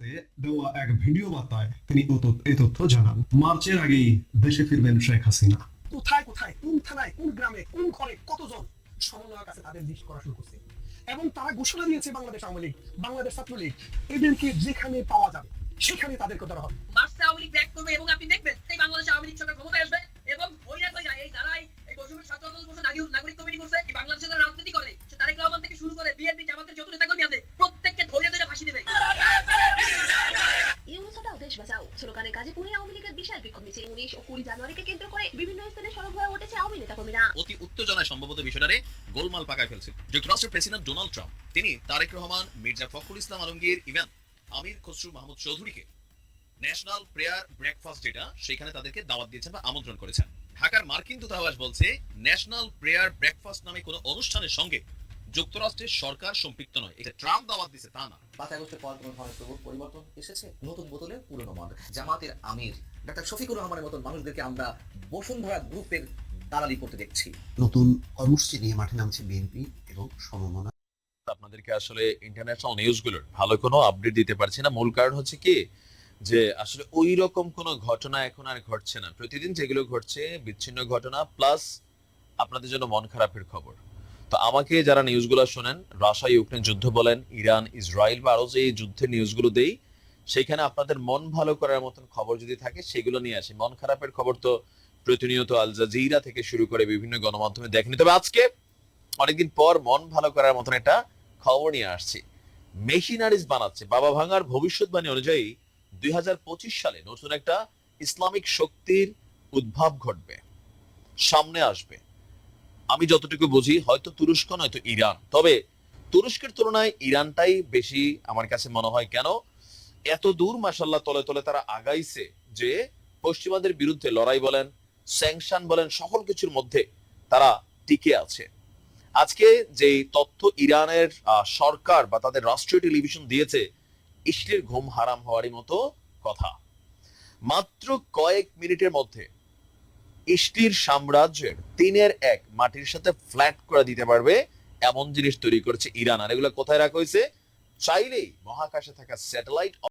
রাতে দেওয়া এক ভিডিও বার্তায় তিনি তথ্য- জানান। মার্চের আগেই দেশে ফিরবেন শেখ হাসিনা। কোথায় কোথায়? কোন থানায়? কোন গ্রামে? কোন ঘরে? কতজন? সমন্বয়ের কাছে তাদের করা শুরু করছে। এবং তারা ঘোষণা দিয়েছে বাংলাদেশ আওয়ামী লীগ, বাংলাদেশ ছাত্রলীগ। এদেরকে যেখানে পাওয়া যাবে, সেখানে তাদেরকে ধরা হবে। মার্চে আওয়ামী লীগ ব্যাক করবে এবং আপনি আওয়ামী লীগের বিশাল বিক্ষোভ মিছিল, উনিশ ও কুড়ি জানুয়ারিকে কেন্দ্র করে বিভিন্ন স্থানে সড়ক হয়ে উঠেছে আওয়ামী নেতাকর্মীরা। অতি উত্তেজনায় সম্ভবত বিষয়টারে গোলমাল পাকায় ফেলছে। যুক্তরাষ্ট্রের প্রেসিডেন্ট ডোনাল্ড ট্রাম্প, তিনি তারেক রহমান, মির্জা ফখরুল ইসলাম আলমগীর, ইভেন আমির খসরু মাহমুদ চৌধুরীকে ন্যাশনাল প্রেয়ার ব্রেকফাস্ট যেটা সেখানে তাদেরকে দাওয়াত দিয়েছেন বা আমন্ত্রণ করেছেন। ঢাকার মার্কিন দূতাবাস বলছে, ন্যাশনাল প্রেয়ার ব্রেকফাস্ট নামে কোনো অনুষ্ঠানের সঙ্গে যুক্তরাষ্ট্রের সরকার সম্পৃক্ত নয়। এটা ট্রাম্প দাওয়াত দিছে তা না। পাঁচ আগস্টের পর কোনো ধরনের প্রভুর পরিবর্তন এসেছে? নতুন বোতলে পুরনো মদ জামাতের আমির ডাক্তার শফিকুর রহমানের মতন মানুষদেরকে আমরা বসুন্ধরা গ্রুপের দালালি করতে দেখছি। নতুন কর্মসূচি নিয়ে মাঠে নামছে বিএনপি এবং সমমনা। আপনাদেরকে আসলে ইন্টারন্যাশনাল নিউজগুলোর ভালো কোনো আপডেট দিতে পারছি না। মূল কারণ হচ্ছে কি? যে আসলে ওই রকম কোনো ঘটনা এখন আর ঘটছে না। প্রতিদিন যেগুলো ঘটছে বিচ্ছিন্ন ঘটনা প্লাস আপনাদের জন্য মন খারাপের খবর। তো আমাকে যারা নিউজগুলো শোনেন, রাশিয়া, ইউক্রেন যুদ্ধ বলেন, ইরান, ইসরায়েল বা আরও যে যুদ্ধের নিউজগুলো দেই, সেখানে আপনাদের মন ভালো করার মতন খবর যদি থাকে, সেগুলো নিয়ে আসি। মন খারাপের খবর তো প্রতিনিয়ত আল জাজিরা থেকে শুরু করে বিভিন্ন গণমাধ্যমে দেখেনি। তবে আজকে অনেকদিন পর মন ভালো করার মতন একটা খবর নিয়ে আসছি। মেশিনারিজ বানাচ্ছে। বাবা ভাঙার ভবিষ্যৎবাণী অনুযায়ী দুই হাজার পঁচিশ সালে নতুন একটা ইসলামিক শক্তির উদ্ভব ঘটবে। সামনে আসবে। আমি যতটুকু বুঝি, হয়তো তুরস্ক নয়তো ইরান। তবে তুরস্কের তুলনায় ইরানটাই বেশি আমার কাছে মনে হয় কেন? এত দূর মাসাল্লাহ তলে তলে তারা আগাইছে যে পশ্চিমাদের বিরুদ্ধে লড়াই বলেন, স্যাংশন বলেন, সকল কিছুর মধ্যে তারা টিকে আছে। আজকে যে তথ্য ইরানের সরকার বা তাদের রাষ্ট্রীয় টেলিভিশন দিয়েছে ইস্টের ঘুম হারাম হওয়ারই মতো কথা। মাত্র কয়েক মিনিটের মধ্যে ইষ্টির সাম্রাজ্যের তিনের এক মাটির সাথে ফ্ল্যাট করে দিতে পারবে এমন জিনিস তৈরি করেছে ইরান। আর এগুলো কোথায় রাখা হয়েছে? চাইলেই মহাকাশে থাকা স্যাটেলাইট